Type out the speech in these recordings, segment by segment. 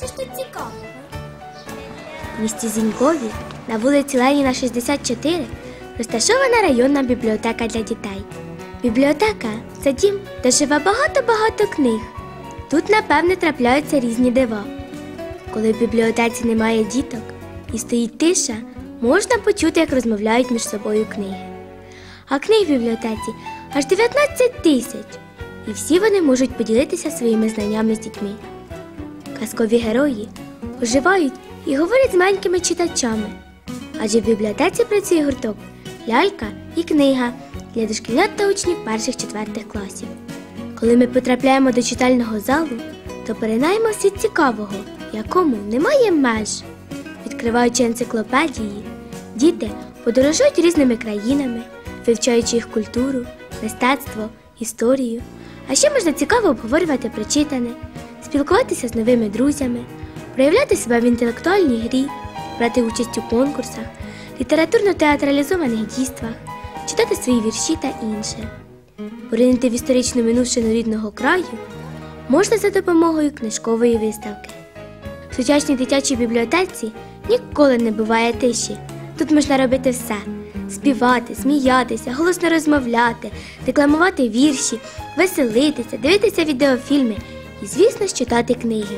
Що ж тут цікавого? В місті Зінькові на вулиці Леніна 64 розташована районна бібліотека для дітей. Бібліотека це дім, де живе багато-багато книг. Тут, напевне, трапляються різні дива. Коли в бібліотеці немає діток і стоїть тиша, можна почути, як розмовляють між собою книги. А книг в бібліотеці аж 19 тисяч, і всі вони можуть поділитися своїми знаннями з дітьми. Казкові герої оживають і говорять з маленькими читачами. Адже в бібліотеці працює гурток лялька і книга для дошкільнят та учнів перших-четвертих класів. Коли ми потрапляємо до читального залу, то перенаємо світ цікавого, якому немає меж. Відкриваючи енциклопедії, діти подорожують різними країнами, вивчаючи їх культуру, мистецтво, історію. А ще можна цікаво обговорювати прочитане, спілкуватися з новими друзями, проявляти себе в інтелектуальній грі, брати участь у конкурсах, літературно-театралізованих дійствах, читати свої вірші та інше. Поринути в історичну минувшину рідного краю можна за допомогою книжкової виставки. В сучасній дитячій бібліотеці ніколи не буває тиші. Тут можна робити все: співати, сміятися, голосно розмовляти, декламувати вірші, веселитися, дивитися відеофільми і, звісно, читати книги.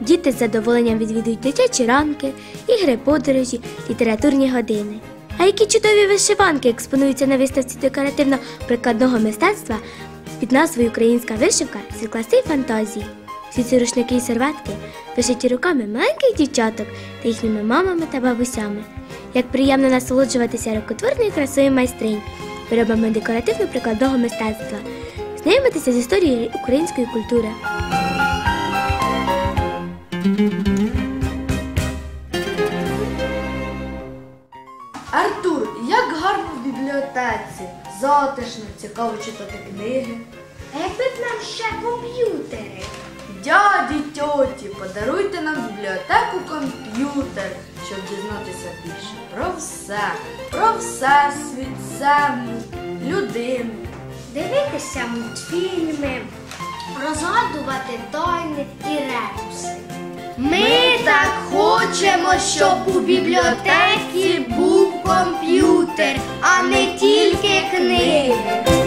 Діти з задоволенням відвідують дитячі ранки, ігри подорожі, літературні години. А які чудові вишиванки експонуються на виставці декоративно-прикладного мистецтва під назвою Українська вишивка з класи фантазії. Всі ці рушники і серветки вишиті руками маленьких дівчаток та їхніми мамами та бабусями. Як приємно насолоджуватися рукотворною красою майстринь, виробами декоративно-прикладного мистецтва, знайомитися з історією української культури. Артур, як гарно в бібліотеці. Затишно, цікаво читати книги. А якби б нам ще комп'ютери? Дяді, тьоті, подаруйте нам в бібліотеку комп'ютер, щоб дізнатися більше про все, про всесвіт, землю, людину. Дивитися мультфільми, розгадувати тайни і репуси. Ми так хочемо, щоб у бібліотеці був комп'ютер, а не тільки книги.